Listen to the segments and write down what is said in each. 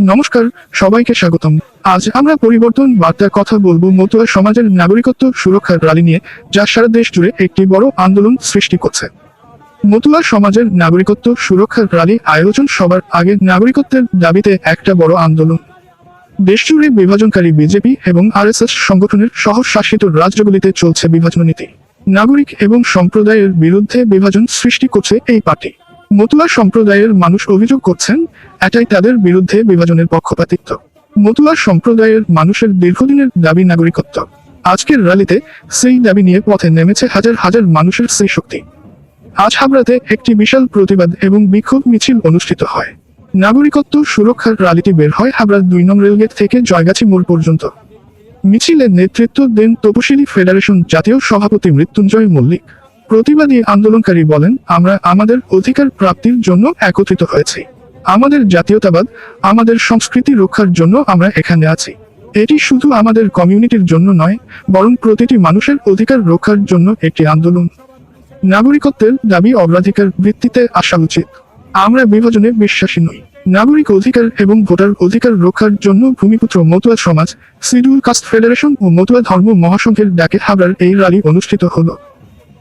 নমস্কার, সবাইকে স্বাগতম। আজ আমরা পরিবর্তন বার্তার কথা বলব মতুয়া সমাজের নাগরিকত্ব সুরক্ষার রালি নিয়ে, যা সারা দেশ জুড়ে একটি বড় আন্দোলন সৃষ্টি করছে। মতুয়া সমাজের নাগরিকত্ব সুরক্ষার রালি আয়োজন সবার আগে নাগরিকত্বের দাবিতে একটা বড় আন্দোলন। দেশজুড়ে বিভাজনকারী বিজেপি এবং আরএসএস সংগঠনের সহ শাসিত রাজ্যগুলিতে চলছে বিভাজন নীতি নাগরিক এবং সম্প্রদায়ের বিরুদ্ধে বিভাজন সৃষ্টি করছে এই পার্টি। মতুয়া সম্প্রদায়ের মানুষ অভিযোগ করছেন, এটাই তাদের বিরুদ্ধে বিভাজনের পক্ষপাতিত্ব। মতুয়া সম্প্রদায়ের মানুষের দীর্ঘদিনের দাবি নাগরিকত্ব। আজকের র্যালিতে সেই দাবি নিয়ে পথে নেমেছে হাজার হাজার মানুষের সেই শক্তি। আজ হাবড়াতে একটি বিশাল প্রতিবাদ এবং বিক্ষোভ মিছিল অনুষ্ঠিত হয়। নাগরিকত্ব সুরক্ষার র্যালিটি বের হয় হাবড়ার দুই নং রেলগেট থেকে জয়গাছি মোড় পর্যন্ত। মিছিলে নেতৃত্ব দেন তপশিলি ফেডারেশন জাতীয় সভাপতি মৃত্যুঞ্জয় মল্লিক। প্রতিবাদী আন্দোলনকারী বলেন, আমরা আমাদের অধিকার প্রাপ্তির জন্য একত্রিত হয়েছি। আমাদের জাতীয়তাবাদ, আমাদের সংস্কৃতি রক্ষার জন্য আমরা এখানে আছি। এটি শুধু আমাদের কমিউনিটির জন্য নয়, বরং প্রতিটি মানুষের অধিকার রক্ষার জন্য একটি আন্দোলন। নাগরিকত্বের দাবি অগ্রাধিকার ভিত্তিতে আসা উচিত। আমরা বিভাজনে বিশ্বাসী নই। নাগরিক অধিকার এবং ভোটার অধিকার রক্ষার জন্য ভূমিপুত্র মতুয়া সমাজ শিডিউল কাস্ট ফেডারেশন ও মতুয়া ধর্ম মহাসংঘের ডাকে হাবড়ার এই র্যালি অনুষ্ঠিত হলো।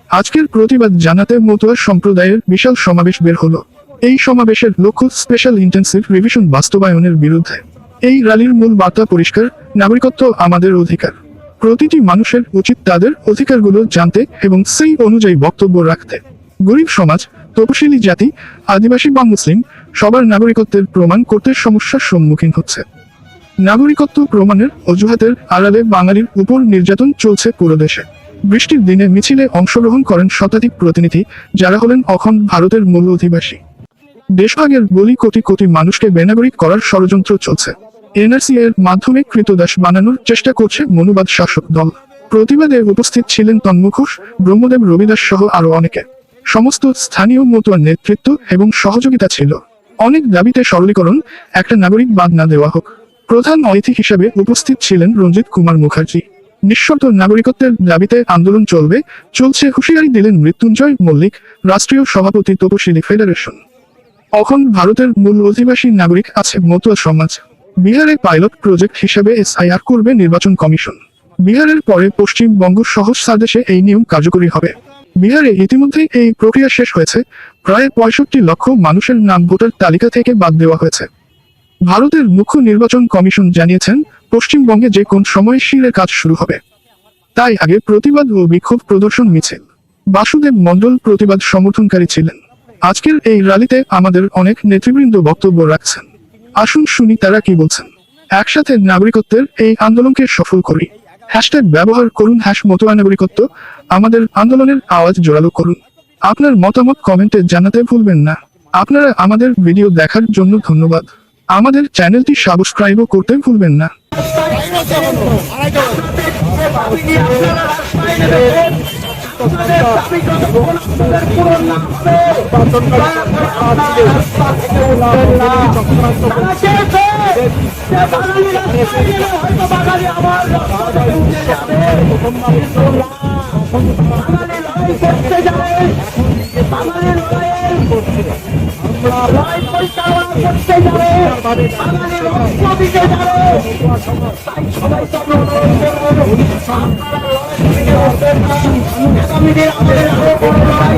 আজকের প্রতিবাদ জানাতে মতুয়া সম্প্রদায়ের বিশাল সমাবেশ বের হলো। এই সমাবেশের লক্ষ্য স্পেশাল ইন্টেন্সিভ রিভিশন বাস্তবায়নের বিরুদ্ধে। এই র্যালির মূল বার্তা পরিষ্কার, নাগরিকত্ব আমাদের অধিকার। প্রতিটি মানুষের উচিত তাদের অধিকারগুলো জানতে এবং সেই অনুযায়ী বক্তব্য রাখতে। গরিব সমাজ তপশিলি জাতি, আদিবাসী বা মুসলিম, সবার নাগরিকত্বের প্রমাণ করতে সমস্যার সম্মুখীন হচ্ছে। নাগরিকত্ব প্রমাণের অজুহাতের আড়ালে বাঙালির উপর নির্যাতন চলছে পুরো দেশে। বৃষ্টির দিনে মিছিলে অংশগ্রহণ করেন শতাধিক প্রতিনিধি, যারা হলেন অখণ্ড ভারতের মূল অধিবাসী। দেশভাগের বলি কোটি কোটি মানুষকে বেনাগরিক করার ষড়যন্ত্র চলছে। এনআরসি এর মাধ্যমে কৃতদাস বানানোর চেষ্টা করছে মনুবাদ শাসক দল। প্রতিবাদে উপস্থিত ছিলেন তন্মুখোষ ব্রহ্মদেব, রবিদাস সহ আরও অনেকে। সমস্ত স্থানীয় মতুয়ার নেতৃত্ব এবং সহযোগিতা ছিল। অনেক দাবিতে সরলীকরণ একটা নাগরিক বাদ না দেওয়া হোক। প্রধান অতিথি হিসেবে উপস্থিত ছিলেন রঞ্জিত কুমার মুখার্জি। নিঃশর্ত নাগরিকত্বের দাবিতে আন্দোলন চলবে, চলছে হুঁশিয়ারি দিলেন মৃত্যুঞ্জয় মল্লিক, রাষ্ট্রীয় সভাপতি তপশিলি ফেডারেশন। অখন ভারতের মূল অধিবাসী নাগরিক আছে মতুয়া সমাজ। বিহারে পাইলট প্রজেক্ট হিসেবে এসআইআর করবে নির্বাচন কমিশন। বিহারের পরে পশ্চিমবঙ্গ সহ সাদেশে এই নিয়ম কার্যকরী হবে। বিহারে ইতিমধ্যেই এই প্রক্রিয়া শেষ হয়েছে। প্রায় পঁয়ষট্টি লক্ষ মানুষের নাম ভোটার তালিকা থেকে বাদ দেওয়া হয়েছে। ভারতের মুখ্য নির্বাচন কমিশন জানিয়েছেন, পশ্চিমবঙ্গে যে কোন সময় শিরের কাজ শুরু হবে, তাই আগে প্রতিবাদ ও বিক্ষোভ প্রদর্শন মিছিল। বাসুদেব মণ্ডল প্রতিবাদ সমর্থনকারী ছিলেন। আজকের এই র্যালিতে আমাদের অনেক নেতৃবৃন্দ বক্তব্য রাখছেন। আসুন শুনি তারা কি বলছেন। একসাথে নাগরিকত্বের এই আন্দোলনকে সফল করি। হ্যাশট্যাগ ব্যবহার করুন হ্যাশ মতোয়া নাগরিকত্ব আমাদের আন্দোলনের আওয়াজ জোরালো করুন। আপনার মতামত কমেন্টে জানাতে ভুলবেন না। আপনারা আমাদের ভিডিও দেখার জন্য ধন্যবাদ। আমাদের চ্যানেলটি সাবস্ক্রাইবও করতে ভুলবেন না। আমাদের আরও বড় লড়াই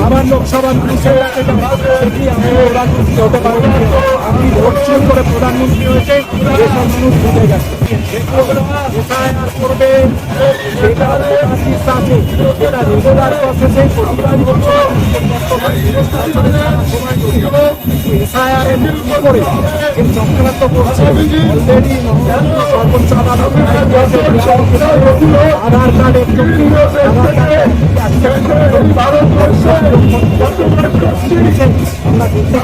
আবার লোকসভা পুলিশের আমি ভোট সৃষ্টি হয়েছে যেসব মানুষ ভুলে গেছে করছে অলরেডি সর্বোচ্চ আধার কার্ডের চুক্তি আমরা দেখতে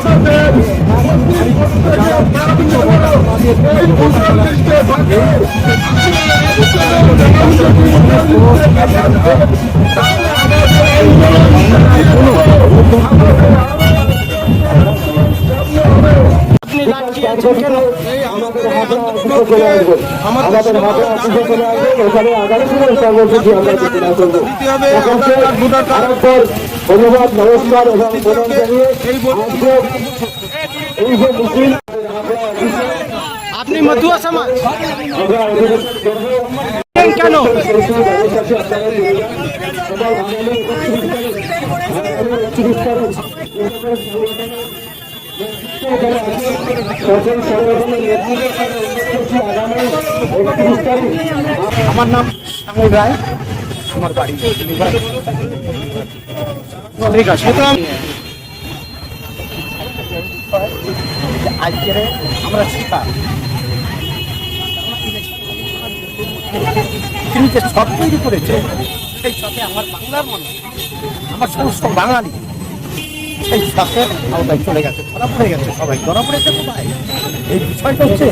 আমাদের হাতে আমাদের চলে আসবেন এখানে আগামী কর্মসূচি আমরা ঘোষণা করব আরেকবার ধন্যবাদ নমস্কার এই মিছিল আপনি মতুয়া সমাজ। কেন? আমার নাম শ্যামল রায়। আমার বাড়ি ঠিক আছে। সুতরাং আজকের আমরা শিকার। তিনি যে ছক তৈরি করেছে, সেই ছকে আমার বাংলার মানুষ আমার সমস্ত বাঙালি, সেই ছকের আওতায় চলে গেছে, ধরা পড়ে গেছে, সবাই ধরা পড়েছে কোথায়? এই বিষয়টা হচ্ছে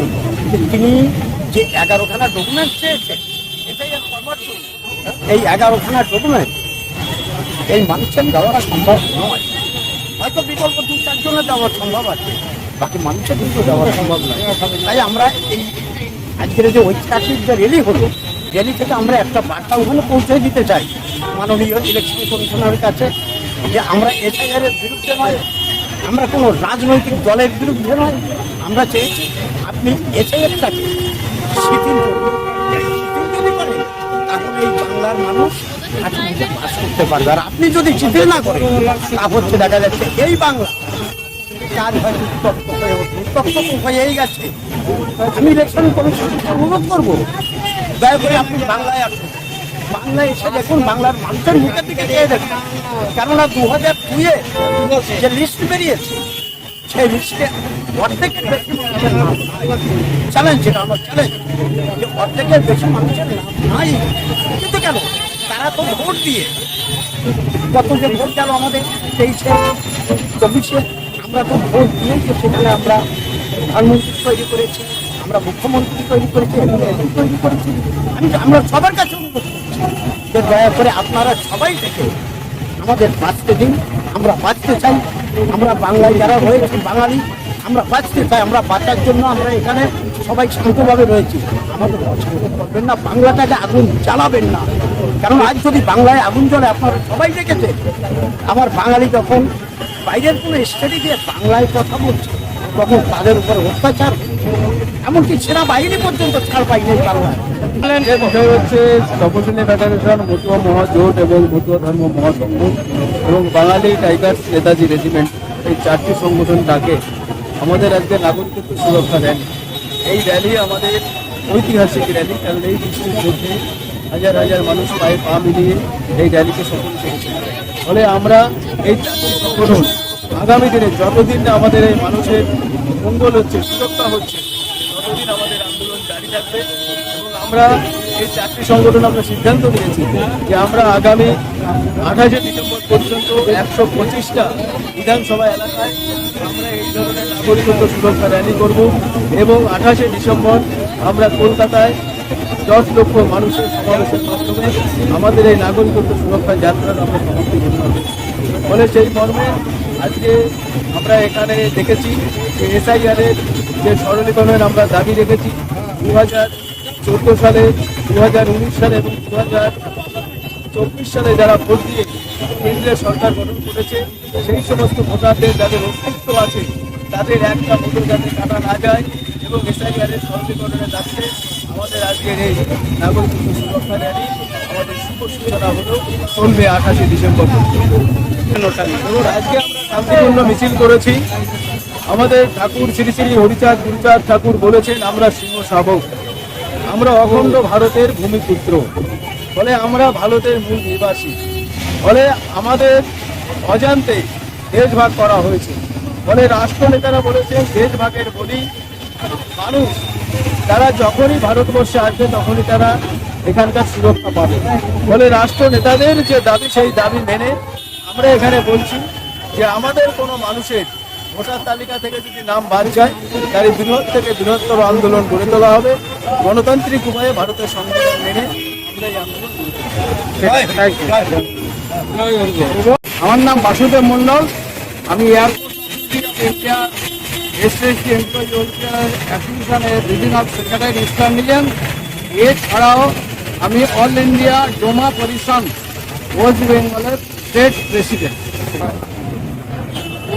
যে তিনি যে এগারোখানা ডকুমেন্ট চেয়েছেন এটাই। এই এগারোখানা ডকুমেন্ট এই মানুষের দেওয়াটা সম্ভব নয়। হয়তো বিকল্প দু চারজনে দেওয়া সম্ভব আছে, বাকি মানুষের কিন্তু দেওয়া সম্ভব নয়। তাই আমরা এই আজকের যে ঐতিহাসিক যে র্যালি হলো র্যালি থেকে আমরা একটা বার্তা ওখানে পৌঁছে দিতে চাই মাননীয় ইলেকশন কমিশনারের কাছে যে আমরা এসআইআর এর বিরুদ্ধে নয়, আমরা কোনো রাজনৈতিক দলের বিরুদ্ধে নয়, আমরা চেয়েছি আপনি এসআইআরটাকে শিথিল করুন। করেন এই বাংলার আজকে বাস করতে আর আপনি যদি শিথিল না করেন, তা হচ্ছে দেখা যাচ্ছে এই বাংলা কাজ হয়তো হয়ে উঠবে। উত্তপ্ত তো হয়েই গেছে। আমি ইলেকশন কমিশনকে অনুরোধ করব, দয়া করে আপনি বাংলায় আসুন। বাংলায় এসে দেখুন, বাংলার মানুষের মুখের দিকে চেয়ে দেখুন। কেননা দু হাজার দুইয়ে যে লিস্ট বেরিয়েছে, সেই লিস্টে অর্ধেকের বেশি মানুষের নাম চ্যালেঞ্জ এটা আমার চ্যালেঞ্জ যে অর্ধেকের বেশি মানুষের নাম নাই। কিন্তু কেন? তারা তো ভোট দিয়ে কত যে ভোট গেল আমাদের তেইশে, চব্বিশে আমরা তো ভোট দিয়েই তো সেখানে আমরা প্রধানমন্ত্রী তৈরি করেছি, আমরা মুখ্যমন্ত্রী তৈরি করেছি তৈরি করেছি। আমি আমরা সবার কাছে অনুরোধ করছি যে দয়া করে আপনারা সবাই থেকে আমাদের বাঁচতে দিন, আমরা বাঁচতে চাই। আমরা বাংলায় যারা রয়েছে, বাঙালি, আমরা বাঁচতে চাই, আমরা বাঁচার জন্য আমরা এখানে সবাই শান্তভাবে রয়েছি। আমাদের অশান্ত করবেন না, বাংলাটাকে আগুন জ্বালাবেন না। কারণ আজ যদি বাংলায় আগুন জ্বলে আপনারা সবাই দেখেছে আমার বাঙালি যখন বাইরের কোনো স্টেডি দিয়ে বাংলায় কথা বলছে, তখন তাদের উপর অত্যাচার এমনকি এমনকি সেনাবাহিনী পর্যন্ত ছাড় পাইনি বাংলায়। এবং ধর্ম এবং বাঙালি নেতাজি রেজিমেন্ট। এই চারটি আমাদের সুরক্ষা এই আমাদের ঐতিহাসিক র্যালি কারণ এই বৃষ্টির মধ্যে হাজার হাজার মানুষ পায়ে পা মিলিয়ে এই র্যালিকে সফল করেছে। ফলে আমরা এই সংগঠন আগামী দিনে যতদিন আমাদের এই মানুষের মঙ্গল হচ্ছে, সুরক্ষা হচ্ছে, ততদিন আমাদের আন্দোলন জারি থাকবে এবং আমরা এই চারটি সংগঠন আমরা সিদ্ধান্ত নিয়েছি যে আমরা আগামী আঠাশে ডিসেম্বর পর্যন্ত একশো পঁচিশটা বিধানসভা এলাকায় আমরা এই ধরনের নাগরিকত্ব সুরক্ষা র্যালি করব এবং আঠাশে ডিসেম্বর আমরা কলকাতায় দশ লক্ষ মানুষের সমাবেশের মাধ্যমে আমাদের এই নাগরিকত্ব সুরক্ষা যাত্রার আমরা সমাপ্তি ঘোষণা করি ফলে সেই মর্মে আজকে আমরা এখানে দেখেছি যে এসআইআরের যে সরলীকরণের আমরা দাবি রেখেছি দু হাজার চোদ্দ সালে দু হাজার উনিশ সালে এবং দু হাজার চব্বিশ সালে যারা ভোট দিয়ে কেন্দ্রের সরকার গঠন করেছে, সেই সমস্ত ভোটারদের যাদের অস্তিত্ব আছে, তাদের একটা ভোটও যাতে কাটা না যায় এবং এসআইআরের সরলীকরণের দাবিতে আমাদের আজকের এই নাগরিকত্ব সুরক্ষা র্যালি আমাদের শুভ সূচনা হলো চলবে আঠাশে ডিসেম্বর। আজকে আমরা শান্তিপূর্ণ মিছিল করেছি। আমাদের ঠাকুর শ্রী শ্রী হরিচাঁদ গুরুচাঁদ ঠাকুর বলেছেন, আমরা সিংহ শাবক। আমরা অখণ্ড ভারতের ভূমিপুত্র। ফলে আমরা ভারতের মূল নিবাসী। ফলে আমাদের অজান্তে দেশ ভাগ করা হয়েছে। ফলে রাষ্ট্রনেতারা বলেছেন দেশ ভাগের বলি মানুষ তারা যখনই ভারতবর্ষে আসবে তখনই তারা এখানকার সুরক্ষা পাবে। ফলে রাষ্ট্র নেতাদের যে দাবি সেই দাবি মেনে আমরা এখানে বলছি যে আমাদের কোনো মানুষের ভোটার তালিকা থেকে যদি নাম বাদ যায় তাহলে বৃহৎ থেকে বৃহত্তর আন্দোলন গড়ে তোলা হবে। গণতান্ত্রিক উপায়ে ভারতের সংবিধান মেনে আমরা এই আন্দোলন আমার নাম বাসুদেব মন্ডল আমি airport India SSC employee welfare অ্যাসোসিয়েশনের রিজিনাল সেক্রেটারি ইস্টার্ন রিজন এছাড়াও আমি all India Doma Parishad, west বেঙ্গলের স্টেট প্রেসিডেন্ট।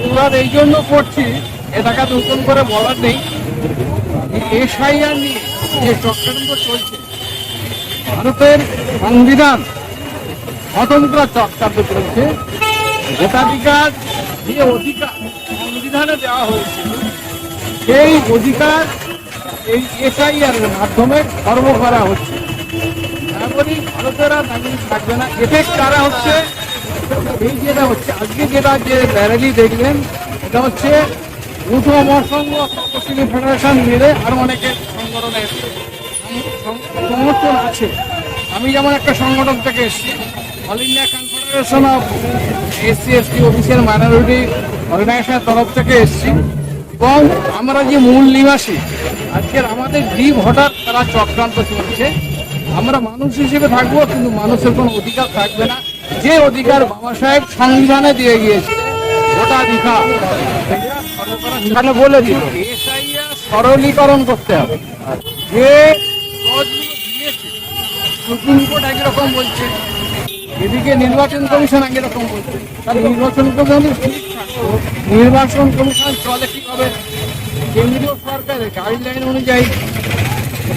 এবার এই জন্য করছি, এটাকে নতুন করে বলার নেই। এসআইআর নিয়ে যে চক্রান্ত চলছে, ভারতের সংবিধান করার চক্রান্ত চলছে। ভোটাধিকার যে অধিকার সংবিধানে দেওয়া হয়েছিল সেই অধিকার এই এসআইআর এর মাধ্যমে খর্ব করা হচ্ছে। নাগরিক ভারতের নাগরিক থাকবে না। এফেক্ট কারা হচ্ছে? এই যেটা হচ্ছে, আজকে যেটা যে র্যালি দেখলেন, এটা হচ্ছে মুঠো মহাসংঘ তপশিলি ফেডারেশন মিলে আরও অনেকের সংগঠনের সমর্থন আছে। আমি যেমন একটা সংগঠন থেকে এসেছি, all India confederation of SC, ST official minority অর্গানাইজেশনের তরফ থেকে এসেছি। এবং আমরা যে মূল নিবাসী, আজকের আমাদের ডিপ হঠাৎ তারা চক্রান্ত চলছে। আমরা মানুষ হিসেবে থাকব, কিন্তু মানুষের কোনো অধিকার থাকবে না। যে অধিকার বাবা সাহেব সংবিধানে দিয়ে গিয়েছে ভোটাধিকার এখানে বলে দিল সরলীকরণ করতে হবে। যে সুপ্রিম কোর্ট একরকম বলছে। এদিকে নির্বাচন কমিশন আগে রকম বলছে। তাহলে নির্বাচন কমিশন নির্বাচন কমিশন চলে কীভাবে? কেন্দ্রীয় সরকারের গাইডলাইন অনুযায়ী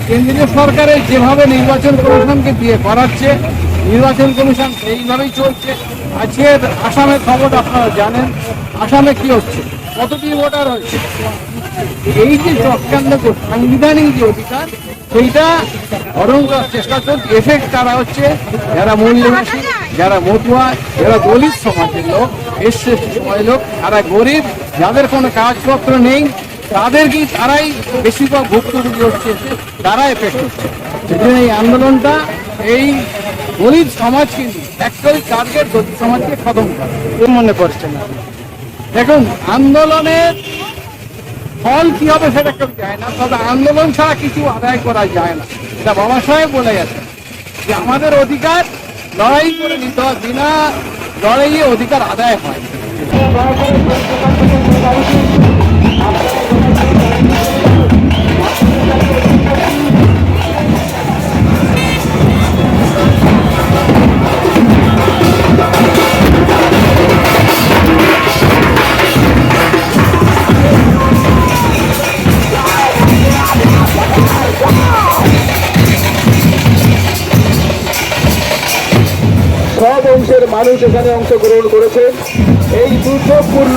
কেন্দ্রীয় সরকারের যেভাবে নির্বাচন কমিশনকে দিয়ে করাচ্ছে, নির্বাচন কমিশন সেইভাবেই চলছে। আজকের আসামের খবর আপনারা জানেন। আসামে কি হচ্ছে? কতটি ভোটার হয়েছে? এই যে চক্রান্ত সাংবিধানিক যে অধিকার, সেইটা হরণ চেষ্টা চলছে এফেক্ট তারা হচ্ছে যারা মূল নিবাসী যারা মতুয়া, যারা দলিত সমাজের লোক এসছে সমাজের লোক, তারা গরিব, যাদের কোনো কাগজপত্র নেই তাদেরকেই তারাই বেশিরভাগ ভুক্তভোগী হচ্ছে তারা এফেক্ট হচ্ছে সেজন্য এই আন্দোলনটা এই সমাজ কিন্তু অ্যাকচুয়ালি টার্গেট দলিত সমাজকে খতম করা। মনে করছেন আপনি? দেখুন, আন্দোলনের ফল কি হবে সেটা কেউ যায় না, তবে আন্দোলন ছাড়া কিছু আদায় করা যায় না। এটা বাবা সাহেব বলে গেছে যে আমাদের অধিকার লড়াই করে নিতে হয় বিনা লড়াইয়ে অধিকার আদায় হয় এখানে অংশগ্রহণ করেছে। এই দুর্যোগপূর্ণ